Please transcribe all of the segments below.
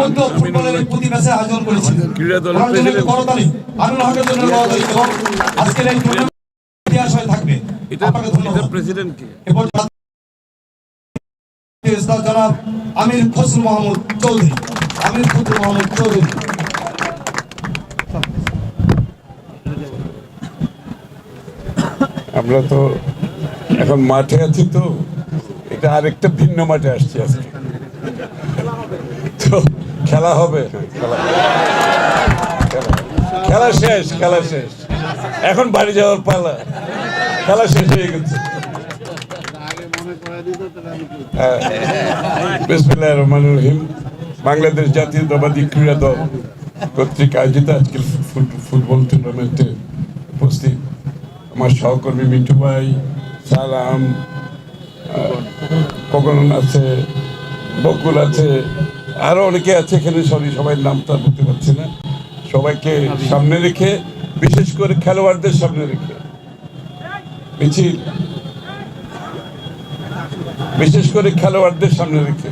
মধ্যে ফুটবলের প্রতি ম্যাচে আয়োজন করেছিলেন ক্রীড়া দলের প্রেসিডেন্ট। করতালি। আমিনুল হকের জন্য করতালি এবং আজকের এই টুর্নামেন্ট ইতিহাস হয়ে থাকবে। এটা আপনাকে প্রেসিডেন্ট কে এরপর জনাব আমির খসরু মাহমুদ চৌধুরী। আমির খসরু মাহমুদ চৌধুরী। আমরা তো এখন মাঠে আছি তো এটা আরেকটা ভিন্ন মাঠে আসছি আজকে। তো খেলা হবে। খেলা শেষ খেলা শেষ। এখন বাড়ি যাওয়ার পালা। খেলা শেষ হয়ে গেছে। হ্যাঁ। রহিম। বাংলাদেশ জাতীয়তাবাদী ক্রীড়া দল কর্তৃক আয়োজিত আজকের ফুট- ফুটবল টুর্নামেন্টে উপস্থিত আমার সহকর্মী মিন্টু ভাই, সালাম কখন আছে? বকুল আছে আরও অনেকে আছে এখানে সরি সবাই নাম তো আর বলতে পারছি না। সবাইকে সামনে রেখে বিশেষ করে খেলোয়াড়দের সামনে রেখে। মিছিল। বিশেষ করে খেলোয়াড়দের সামনে রেখে।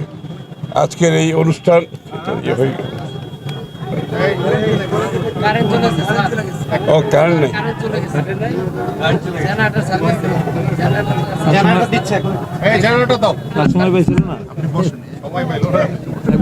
আজকের এই অনুষ্ঠান ইয়ে হয়ে গেল। ও কারণ নেই। জেনারেটর সার্ভিস সময় পাইছিল না। খরচ পেয়েছি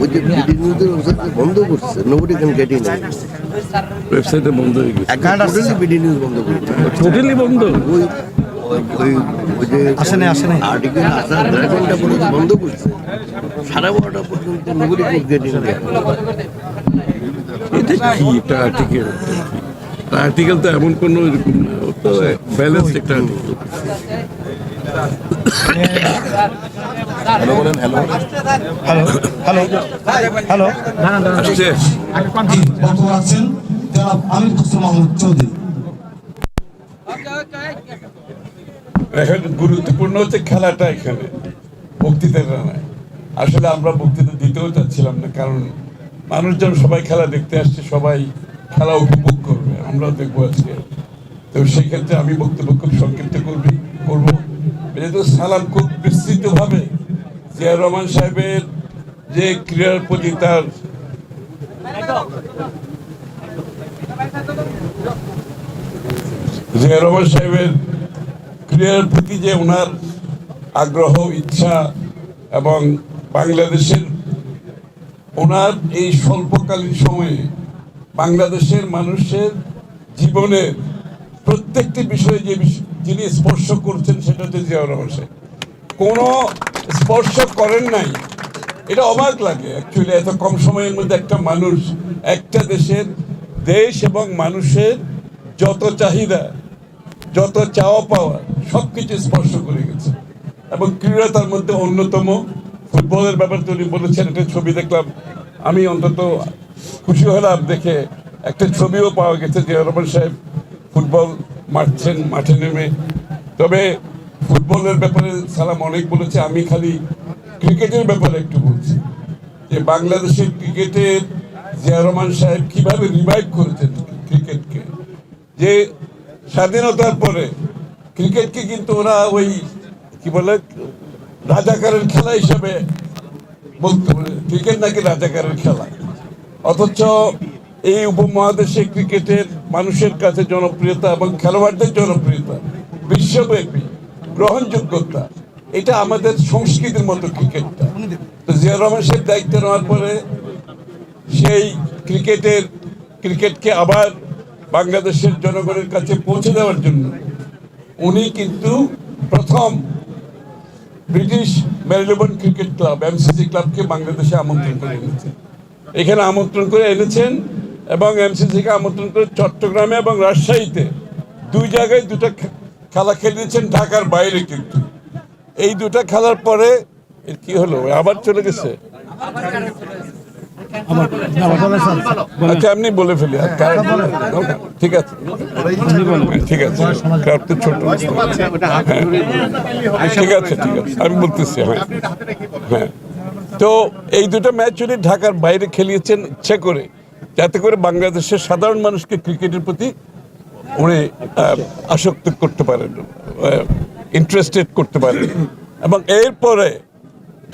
ওই যে বিডিনিউজের ওয়েবসাইট বন্ধ করছে নোবডি ক্যান গেট ইন ওয়েবসাইটে বন্ধ হয়ে গেছে। বিডি নিউজ বন্ধ করছে টোটালি বন্ধ। ওই ওই ওই যে আর্টিকেল আসার দেড় ঘণ্টা পর্যন্ত বন্ধ করছে। সাড়ে বারোটা পর্যন্ত নোবডি কুড গেট ইন এটা কি? একটা আর্টিকেল আর্টিকেল তো এমন কোনো এরকম না। ব্যালেন্স একটা আর্টিকেল জনাব আমির খসরু মাহমুদ চৌধুরী। এখন গুরুত্বপূর্ণ হচ্ছে খেলাটা এখানে বক্তৃতাটা নয় আসলে আমরা বক্তৃতা দিতেও চাচ্ছিলাম না কারণ মানুষজন সবাই খেলা দেখতে আসছে সবাই খেলা উপভোগ করবে আমরাও দেখব আজকে। তো সেক্ষেত্রে আমি বক্তব্য খুব সংক্ষিপ্ত করবি করব। যেহেতু সালাম খুব বিস্তৃতভাবে জিয়া রহমান সাহেবের যে ক্রীড়ার প্রতি তার জিয়া রহমান সাহেবের ক্রীড়ার প্রতি যে ওনার আগ্রহ, ইচ্ছা এবং বাংলাদেশের ওনার এই স্বল্পকালীন সময়ে বাংলাদেশের মানুষের জীবনের প্রত্যেকটি বিষয়ে যে যিনি স্পর্শ করছেন সেটা হচ্ছে জিয়াউর রহমান সাহেব। কোনো স্পর্শ করেন নাই। এটা অবাক লাগে অ্যাকচুয়ালি এত কম সময়ের মধ্যে একটা মানুষ, একটা দেশের দেশ এবং মানুষের যত চাহিদা, যত চাওয়া পাওয়া সব কিছু স্পর্শ করে গেছে। এবং ক্রীড়া তার মধ্যে অন্যতম ফুটবলের ব্যাপারে উনি বলেছেন, একটা ছবি দেখলাম, আমি অন্তত খুশি হলাম দেখে একটা ছবিও পাওয়া গেছে যে রহমান সাহেব ফুটবল মারছেন, মাঠে নেমে। তবে ফুটবলের ব্যাপারে সালাম অনেক বলেছে, আমি খালি ক্রিকেটের ব্যাপারে একটু বলছি। যে বাংলাদেশের ক্রিকেটের জিয়া রহমান সাহেব কীভাবে রিভাইভ করেছেন ক্রিকেটকে? যে স্বাধীনতার পরে ক্রিকেটকে কিন্তু ওরা ওই, কি বলে, রাজাকারের খেলা হিসাবে বলতে পারে। ক্রিকেট নাকি রাজাকারের খেলা। অথচ এই উপমহাদেশে ক্রিকেটের মানুষের কাছে জনপ্রিয়তা এবং খেলোয়াড়দের জনপ্রিয়তা, বিশ্বব্যাপী। গ্রহণযোগ্যতা, এটা আমাদের সংস্কৃতির মতো ক্রিকেটটা। তো জিয়া রহমান সাহেব দায়িত্ব নেওয়ার পরে সেই ক্রিকেটের, ক্রিকেটকে আবার বাংলাদেশের জনগণের কাছে পৌঁছে দেওয়ার জন্য উনি কিন্তু প্রথম British Marylebone cricket club, MCC ক্লাবকে বাংলাদেশে আমন্ত্রণ করে এনেছেন। এখানে আমন্ত্রণ করে এনেছেন এবং এমসিসিকে আমন্ত্রণ করে চট্টগ্রামে এবং রাজশাহীতে দুই জায়গায় দুটো খেলা খেলিয়েছেন ঢাকার বাইরে কিন্তু। এই দুটো খেলার পরে এর কি হলো? আবার চলে গেছে? আচ্ছা হ্যাঁ। ঠিক আছে ঠিক আছে। আমি বলতেছি হ্যাঁ। হ্যাঁ। তো এই দুটো ম্যাচ উনি ঢাকার বাইরে খেলিয়েছেন, ইচ্ছা করে, যাতে করে বাংলাদেশের সাধারণ মানুষকে ক্রিকেটের প্রতি উনি আসক্ত করতে পারেন ইন্টারেস্টেড করতে পারেন। এবং এরপরে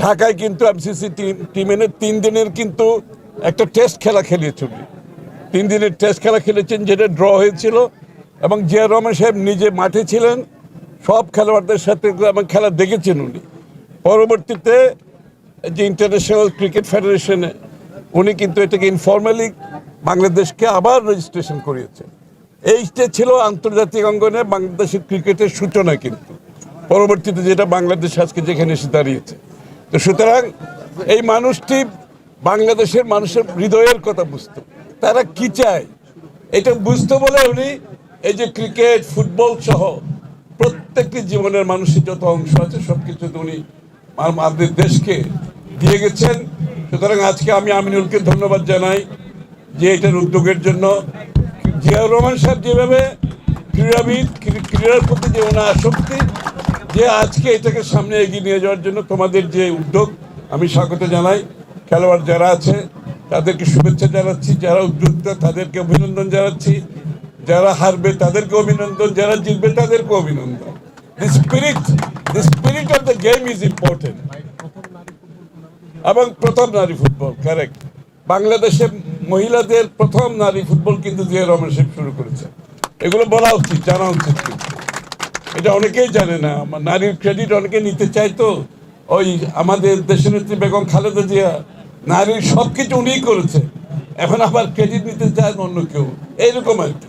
ঢাকায় কিন্তু এমসিসি টিম টিম এনে তিন দিনের কিন্তু একটা টেস্ট খেলা খেলিয়েছে উনি। তিন দিনের টেস্ট খেলা খেলেছেন, যেটা ড্র হয়েছিল। এবং জিয়া রহমান সাহেব নিজে মাঠে ছিলেন, সব খেলোয়াড়দের সাথে এবং খেলা দেখেছেন উনি। পরবর্তীতে যে ইন্টারন্যাশনাল ক্রিকেট ফেডারেশনে উনি কিন্তু এটাকে ইনফর্মালি বাংলাদেশকে আবার রেজিস্ট্রেশন করিয়েছেন। এইটা ছিল আন্তর্জাতিক অঙ্গনে বাংলাদেশের ক্রিকেটের সূচনা কিন্তু। পরবর্তীতে যেটা বাংলাদেশ আজকে যেখানে এসে দাঁড়িয়েছে। তো সুতরাং এই মানুষটি বাংলাদেশের মানুষের হৃদয়ের কথা বুঝতো। তারা কি চায়? এটা বুঝতে বলে উনি এই যে ক্রিকেট, ফুটবল সহ প্রত্যেকটি জীবনের মানুষের যত অংশ আছে সব কিছু উনি আমাদের দেশকে দিয়ে গেছেন। সুতরাং আজকে আমি আমিনুলকে ধন্যবাদ জানাই যে এটার উদ্যোগের জন্য জিয়াউর রহমান সাহেব যেভাবে ক্রীড়াবিদ ক্রীড়ার প্রতি যে ওনার আসক্তি, যে আজকে এটাকে সামনে এগিয়ে নিয়ে যাওয়ার জন্য তোমাদের যে উদ্যোগ, আমি স্বাগত জানাই। খেলোয়াড় যারা আছে, তাদেরকে শুভেচ্ছা জানাচ্ছি। যারা উদ্যোক্তা, তাদেরকে অভিনন্দন জানাচ্ছি। যারা হারবে, তাদেরকে অভিনন্দন। যারা জিতবে, তাদেরকে অভিনন্দন। The spirit the spirit of the game is important এবং প্রথম নারী ফুটবল কারেক্ট বাংলাদেশে মহিলাদের প্রথম নারী ফুটবল কিন্তু জিয়া রহমান সাহেব শুরু করেছে। এগুলো বলা উচিত, জানা উচিত এটা অনেকেই জানে না নারীর ক্রেডিট অনেকে নিতে চায় তো। ওই আমাদের দেশনেত্রী বেগম খালেদা জিয়া নারীর সব কিছু উনিই করেছে। এখন আবার ক্রেডিট নিতে চায় অন্য কেউ। এইরকম আর কি।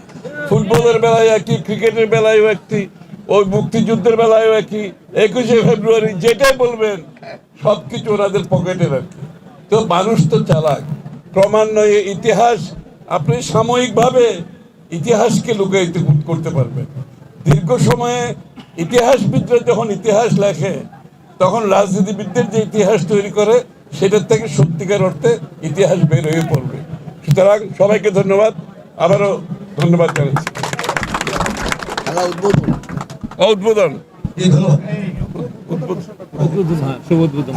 ফুটবলের বেলায় একই, ক্রিকেটের বেলায়ও একটি, ওই মুক্তিযুদ্ধের বেলায়ও একই। একুশে ফেব্রুয়ারি যেটাই বলবেন সব কিছু ওনাদের পকেটে রাখে তো মানুষ তো চালাক। ক্রমান্বয়ে ইতিহাস আপনি সাময়িকভাবে ইতিহাসকে লুকাইতে করতে পারবেন। দীর্ঘ সময়ে ইতিহাসবিদরা যখন ইতিহাস লেখে তখন রাজনীতিবিদদের যে ইতিহাস তৈরি করে সেটার থেকে সত্যিকার অর্থে ইতিহাস বের হয়ে পড়বে। সুতরাং সবাইকে ধন্যবাদ। আবারও ধন্যবাদ জানাচ্ছি। উদ্বোধন। উদ্বোধন। এই ধন্যবাদ উদ্বোধন। হ্যাঁ শুভ উদ্বোধন।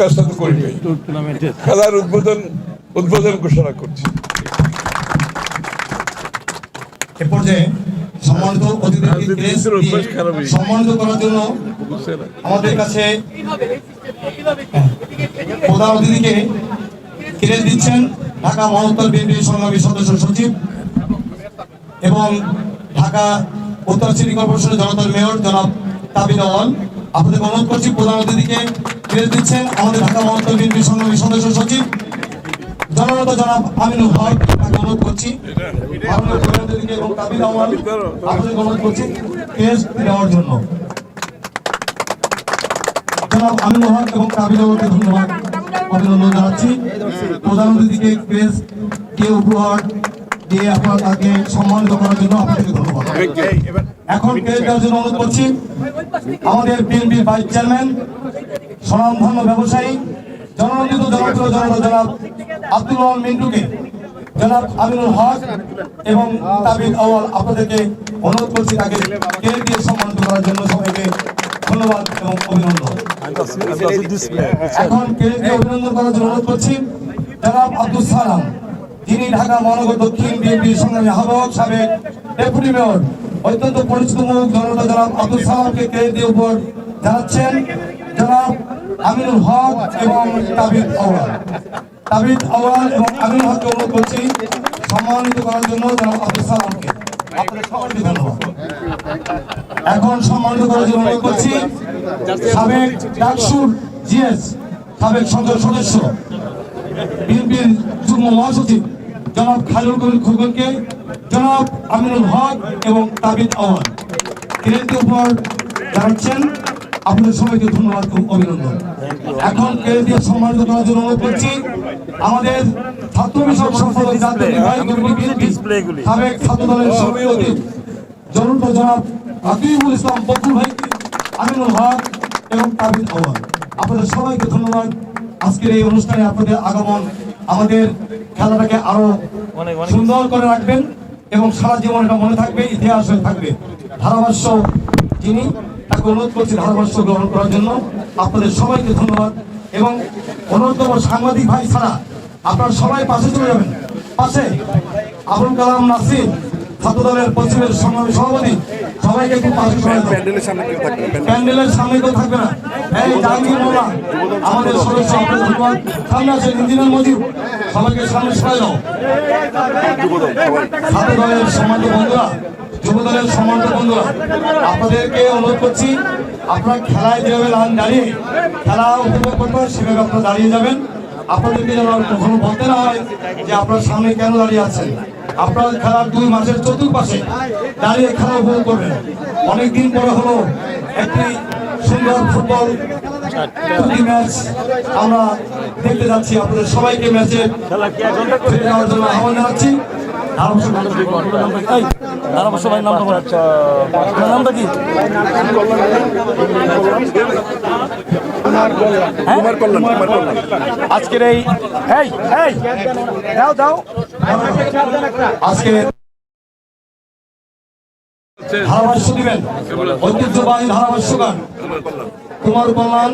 কাজটা তো করবে। খেলার উদ্বোধন উদ্বোধন ঘোষণা করছি। এ পর্যায়ে সম্মানিত অতিথিকে। সম্মানিত করার জন্য আমাদের কাছে প্রধান অতিথিকে ক্রেস্ট দিচ্ছেন ঢাকা মহাত্তর বিএনপি সংগ্রামী সদস্য সচিব এবং ঢাকা উত্তর সিটি কর্পোরেশনের জনতার মেয়র জনাব তাবিদ আওয়াল আপনাদের অনুরোধ করছি প্রধান অতিথিকে ক্রেস্ট দিচ্ছেন আমাদের ঢাকা মহাত্তর বিএনপি সংগ্রামী সদস্য সচিব জননেতা জনাব আমিনুল হক তাকে অনুরোধ করছি। প্রধান অতিথিকে এবং অনুরোধ করছি ক্রেস্ট দেওয়ার জন্য। জনাব আমিনুল হক এবং কাবিল আওয়ালকে ধন্যবাদ। অভিনন্দন জানাচ্ছি। প্রধান অতিথিকে ক্রেস কে উপহার দিয়ে আপনারা তাকে সম্মানিত করার জন্য আপনাদেরকে ধন্যবাদ। এখন ক্রেস দেওয়ার জন্য অনুরোধ করছি। আমাদের বিএনপির ভাইস চেয়ারম্যান, স্বনামধন্য ব্যবসায়ী জননন্দিত জনপ্রিয় জনতা জনাব আব্দুল রহমান মিন্টুকে। জনাব আমিনুল হক এবং তাবিদ আওয়াল আপনাদেরকে অনুরোধ করছি তাকে ক্রেস দিয়ে সম্মানিত করার জন্য সবাইকে ধন্যবাদ এবং অভিনন্দন। এখন কেন্দ্রীয় অভিনন্দন করার জন্য অনুরোধ করছি জনাব আব্দুল সালাম, যিনি ঢাকা মহানগর দক্ষিণ বিএনপির সংগ্রামী আহ্বায়ক, সাবেক ডেপুটি মেয়র, অত্যন্ত পরিচিত মুখ জনতা জনাব আব্দুল সালামকে কেন্দ্রীয় উপর জানাচ্ছেন। জনাব আমিনুল হক এবং তাবিদ আওয়াল। তাবিদ আওয়াল এবং আমিনুল হককে অনুরোধ করছি, সম্মানিত করার জন্য জনাব আব্দুল সালামকে। এখন সম্মানিত করার জন্য অনুরোধ করছি, সাবেক ডাকসুর জিএস, সাবেক সংসদ সদস্য, বিএনপির যুগ্ম মহাসচিব জনাব খালিদুল কবির খোকনকে জনাব আমিনুল হক এবং তাবিদ আওয়াল। কেন্দ্রের উপর জানাচ্ছেন। আপনাদের সবাইকে ধন্যবাদ এবং অভিনন্দন। এখন কেন্দ্রীয় সম্মানিত করার জন্য অনুরোধ করছি আমাদের ছাত্র বিষয়ক সম্পাদক জাতীয় নির্বাহী কমিটি বিএনপি সাবেক ছাত্র দলের সভাপতি জনন্ত জনাব আকিবুল ইসলাম বকুল ভাইকে আমিনুল হক এবং তাবিদ আওয়াল আপনাদের সবাইকে ধন্যবাদ। আজকের এই অনুষ্ঠানে আপনাদের আগমন আমাদের খেলাটাকে আরও সুন্দর করে রাখবেন এবং সারা জীবন এটা মনে থাকবে ইতিহাস হয়ে থাকবে। ধারাভাষ্য যিনি তাকে অনুরোধ করছি ধারাভাষ্য গ্রহণ করার জন্য। আপনাদের সবাইকে ধন্যবাদ এবং অন্যতম সাংবাদিক ভাই ছাড়া আপনারা সবাই পাশে চলে যাবেন। পাশে আবুল কালাম নাসির ছাত্র দলের পশ্চিমের সংগ্রামী সভাপতি সবাইকে একটু পাশে সবাই প্যান্ডেলের সামনে কেউ থাকবে না এই জাহাঙ্গীর মোল্লা আমাদের সদস্য আপনাদের ধন্যবাদ। সামনে আছেন ইঞ্জিনিয়ার মজিব সবাইকে সামনে সবাই দাও। ছাত্র দলের সম্মানিত বন্ধুরা যুব দলের সম্মানিত বন্ধুরা, আপনাদেরকে অনুরোধ করছি, আপনারা খেলায় যেভাবে লাইন দাঁড়িয়ে খেলা উপভোগ করতে সেভাবে আপনারা দাঁড়িয়ে যাবেন। আপনাদেরকে যেন কখনো বলতে না হয় যে আপনার সামনে কেন দাঁড়িয়ে আছেন। আপনারা খেলার দুই মাসের চতুর্পাশে দাঁড়িয়ে খেলা উপভোগ করবেন। অনেকদিন পরে হলো একটি সুন্দর ফুটবল ম্যাচ আমরা দেখতে যাচ্ছি আপনাদের সবাইকে ম্যাচে আহ্বান জানাচ্ছি। কল্যাণ আজকের এই আজকে ঐতিহ্যবাহী কুমার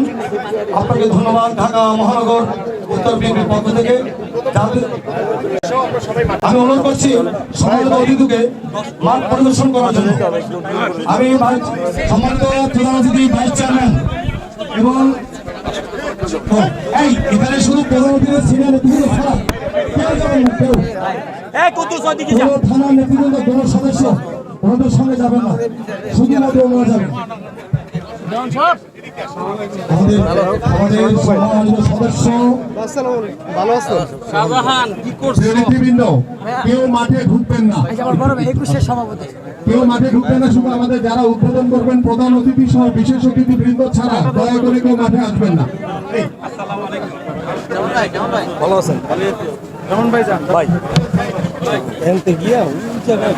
আপনাকে ধন্যবাদ ঢাকা মহানগর উত্তর বিএনপির পক্ষ থেকে আমি অনুরোধ করছি সম্মানিত অতিথিকে মাঠ পরিদর্শন করার জন্য। আমি সম্মানিত প্রধান অতিথি ভাইস চেয়ারম্যান এবং এই এখানে শুধু প্রধান অতিথি সিনিয়র নেতৃত্ব ছাড়া কেউ যাবেন না কোনো থানার নেতৃবৃন্দ কোনো সদস্য ওনাদের সঙ্গে যাবেন না। শুধুমাত্র ওনারা যাবেন। আমাদের আমাদের সম্মানিত সদস্য শাহজাহান কি করছ কেউ মাঠে ঢুকবেন না। আমার বড় ভাই একুশের সভাপতি। কেউ মাঠে ঢুকবেন না শুধু আমাদের যারা উদ্বোধন করবেন প্রধান অতিথি সহ বিশেষ অতিথি বৃন্দ ছাড়া দয়া করে কেউ মাঠে আসবেন না।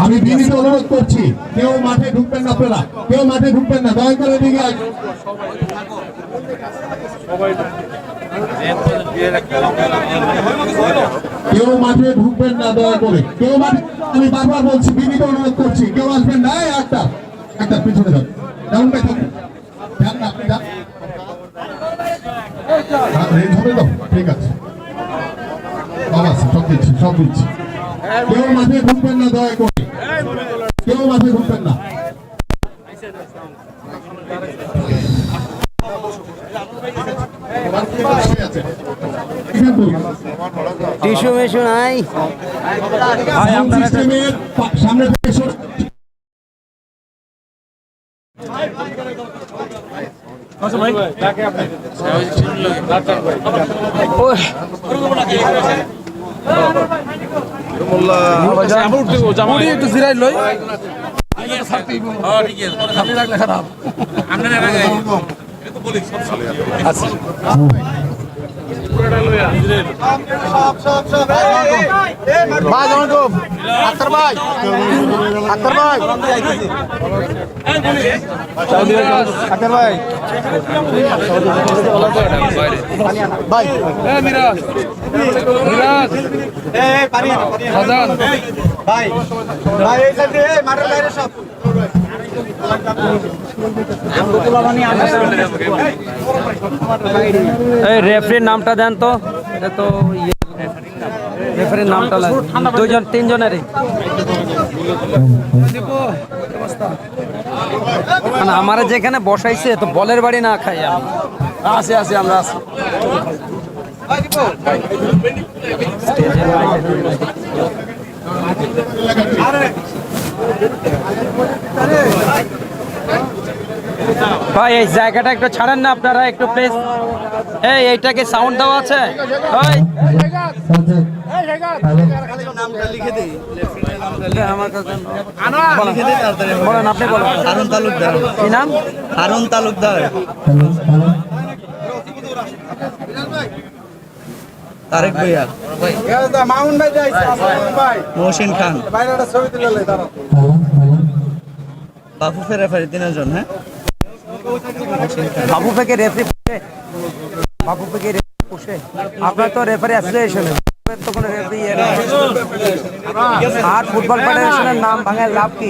আমি বিনীত অনুরোধ করছি কেউ মাঠে ঢুকবেন না আপনারা কেউ মাঠে ঢুকবেন না দয়া করে দিকে কেউ মাঠে ঢুকবেন না দয়া করে। কেউ মাঠে আমি বারবার বলছি বিনীত অনুরোধ করছি কেউ আসবেন না একটা একটা পিছনে যান যান না আপনি হ্যাঁ, ঠিক আছে সব দিচ্ছি সব দিচ্ছি। কেউ মাঠে ঢুকবেন না দয়া করে। কেউ মাঠে ঢুকবেন না। টিস্যু মিশু নাই। একটু জিরাই লই। আপনারা সাউন্ড সিস্টেমের পা- সামনে থেকে সরে- একটু জিরাই লই মিরাজ। মিরাজ। শাহজাহান এই রেফারির নামটা দেন তো। এটা তো ইয়ে। রেফারির নামটা লাগে। দুইজন তিনজনেরই। মানে আমার যেখানে বসাইছে তো বলের বাড়ি না খাই আমি। আসি আসি আমরা আসি। ভাই এই জায়গাটা একটু ছাড়েন না আপনারা একটু প্লিজ এই এইটাকে সাউন্ড দেওয়া আছে? ওই আমার কাছে বলেন। বলেন আপনি বলেন। হারুন তালুকদার। কি নাম? হারুন তালুকদার। তারেক ভাইয়া। মহসিন খান। বাপু ফেরাফারি তিনজন হ্যাঁ? বাবু থেকে রেফারি বাফুফেকে রেফারি পুষে। আপনার তো রেফারি অ্যাসোসিয়েশন আর ফুটবল ফেডারেশনের নাম ভাঙায় লাভ কি?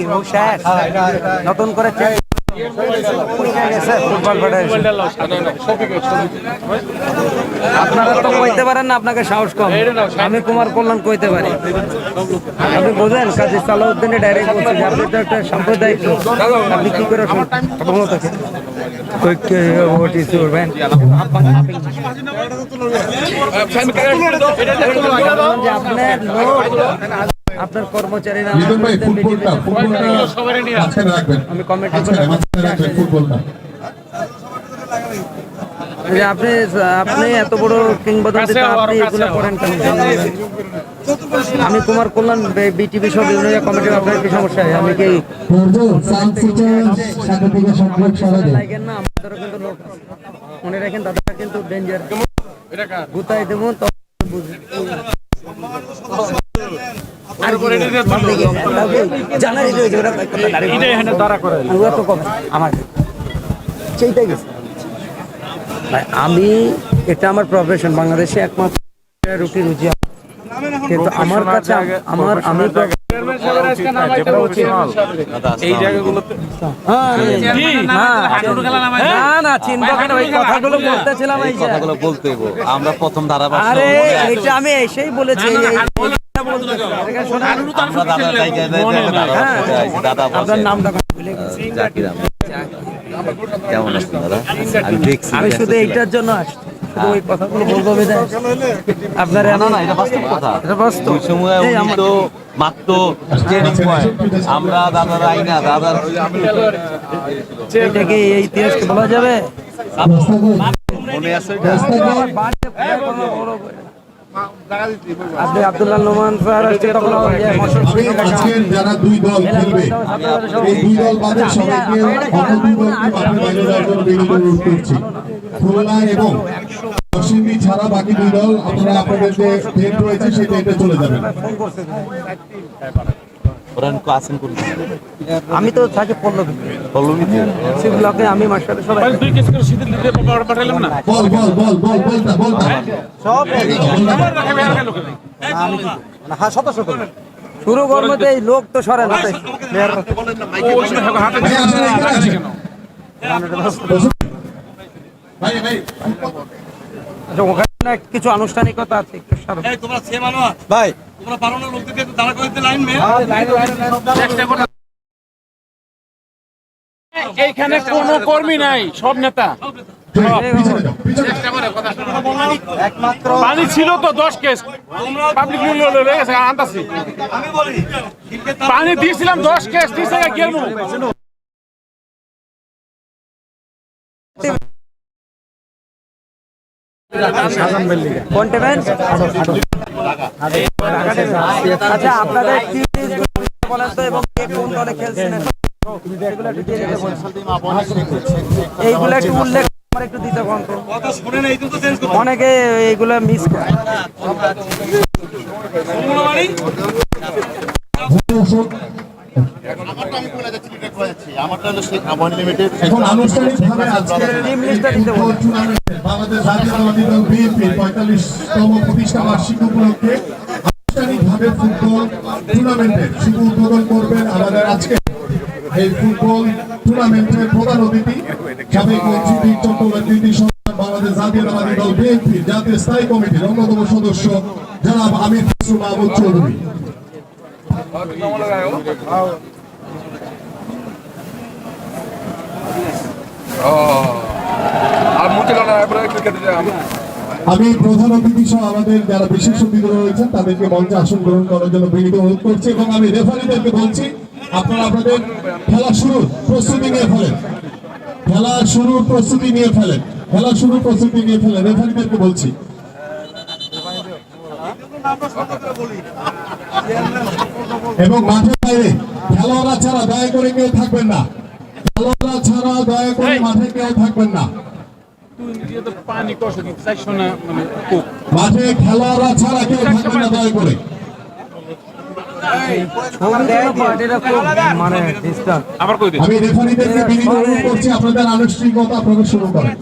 নতুন করে change আপনারা তো কইতে পারেন না আপনাকে সাহস কম। আমি কুমার কল্যাণ কইতে পারি। আপনি বোঝেন কাজী সালাউদ্দিনে ডাইরেক্ট বলছে আপনি তো একটা সাম্প্রদায়িক আপনি কি করে শুনবেন আপনার কর্মচারীরা আমি কমেন্ট ফুটবলটা যে আপনি আপনি এত বড় কিংবদন্তি আপনি এগুলো করেন কেন? আমি কুমার কল্যাণ বিটিভি সব বিভিন্ন কমিটির আপনার কি সমস্যা? আমি কি লাগেন না আমাদেরও কিন্তু লোক মনে রাখেন দাদা কিন্তু ডেঞ্জার গুতাই দেবো তখন। আর কি জানাই রয়েছে ওরা ওরা তো কম আমার। সেইটাই গেছে। আমি এটা আমার প্রফেশন বাংলাদেশে একমাত্র রুটি রুজি কিন্তু আমার কাছে আমার আমি এই জায়গাগুলোতে হ্যাঁ, না না চিনবো কেন? ওই কথাগুলো বলতেছিলাম এই যে। বলতে আমরা প্রথম ধারা আরে এটা আমি এসেই বলেছি হ্যাঁ। আপনার নামটা। জাকির কেমন আছেন দাদা? আমি দেখছি আমি শুধু এইটার জন্য আসছি। ওই কথাগুলো বলব বিধায় আপনার না না এটা বাস্তব কথা। এটা বাস্তব। ওই সময় উনি তো মাত্র ট্রেনিং পয়েন্ট আমরা দাদার আইনা দাদার এটা এই ইতিহাসকে বলা যাবে? মনে আছে আপনি আব্দুল্লাহ নোমান স্যার আসছে তখন আজকের যারা দুই দল খেলবে এই দুই দল বাদে সবাইকে অন্য দুই দলকে মাঠের বাইরে যাওয়ার জন্য বিনীত অনুরোধ করছি। খুলনা এবং নরসিংদী ছাড়া বাকি দুই দল আপনারা আপনাদের যে টেন্ট রয়েছে সেই টেন্টে চলে যাবেন। ওরা আছেন কোন আমি তো থাকি পল্লবী পল্লবীতে সি ব্লকে আমি মাস্টার সবাই বল বল বল বল বলতা বলতা শুরু করব তো। এই লোক তো সরে না তাই। ভাই ভাই আচ্ছা, না কিছু আনুষ্ঠানিকতা আছে একটু সারো। ভাই। এইখানে কোনো কর্মী নাই সব নেতা। পানি ছিল তো দশ কেস। পাবলিক আনতাছি। পানি দিয়েছিলাম দশ কেস দিয়েছে আচ্ছা আপনাদের কি এবং খেলছেন। এইগুলো একটু উল্লেখ আমার একটু। অনেকে এইগুলো মিস করে এখন আনুষ্ঠানিকভাবে আজকে টিম লিস্টটা দিতে বলুন। বাংলাদেশ জাতীয়তাবাদী দল বিএনপি পঁয়তাল্লিশতম প্রতিষ্ঠা বার্ষিকী উপলক্ষে আনুষ্ঠানিকভাবে ফুটবল টুর্নামেন্টের শুভ উদ্বোধন করবেন আমাদের আজকে। এই ফুটবল টুর্নামেন্টের প্রধান অতিথি সাবেক মন্ত্রী চট্টগ্রাম কৃতি সরকার বাংলাদেশ জাতীয়তাবাদী দল বিএনপি জাতীয় স্থায়ী কমিটির অন্যতম সদস্য জনাব আমির মাহমুদ চৌধুরী আর মুতিলানা আমি প্রধান অতিথি সহ আমাদের যারা বিশেষ অতিথি রয়েছেন তাদেরকে মঞ্চে আসন গ্রহণ করার জন্য বিনীত অনুরোধ করছি এবং আমি রেফারিদেরকে বলছি আপনারা আপনাদের খেলা শুরুর প্রস্তুতি নিয়ে ফেলেন। খেলা শুরু প্রস্তুতি নিয়ে ফেলেন। খেলা শুরু প্রস্তুতি নিয়ে ফেলেন। রেফারিদেরকে বলছি। এবং মাঠের বাইরে খেলোয়াড়রা ছাড়া দয়া করে কেউ থাকবেন না। খেলোয়াড়রা ছাড়া দয়া করে মাঠে কেউ থাকবেন না। মাঠে খেলোয়াড়রা ছাড়া কেউ থাকবেন না দয়া করে। আমি রেফারিদেরকে বিনীত অনুরোধ করছি আপনাদের আনুষ্ঠানিকতা আপনারা শুরু করেন।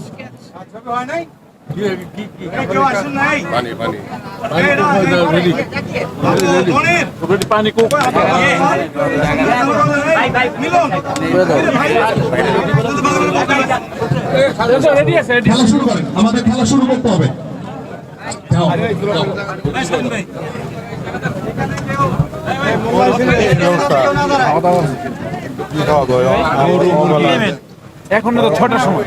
পানি কোক আমাদের খেলা শুরু করতে হবে যাও, যাও। এখন তো ছটার সময়।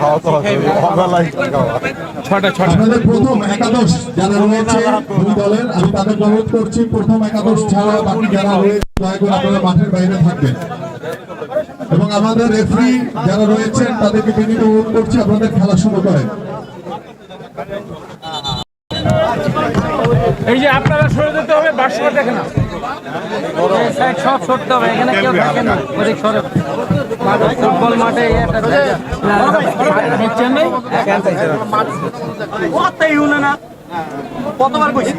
ছটা ছটা। আপনাদের প্রথম একাদশ যারা রয়েছে দুই দলের আমি তাদের অনুরোধ করছি প্রথম একাদশ ছাড়া বাকি যারা রয়েছে দয়া করে আপনারা মাঠের বাইরে থাকবেন। এবং আমাদের রেফারি যারা রয়েছেন তাদেরকে বিনীত অনুরোধ করছি আপনাদের খেলা শুরু করেন। এই যে আপনারা সরে যেতে হবে বাসটা দেখে না সব সরতে হবে এখানে কেউ থাকে না ওদিক সরে। ফুটবল মাঠে কতবার কইছি?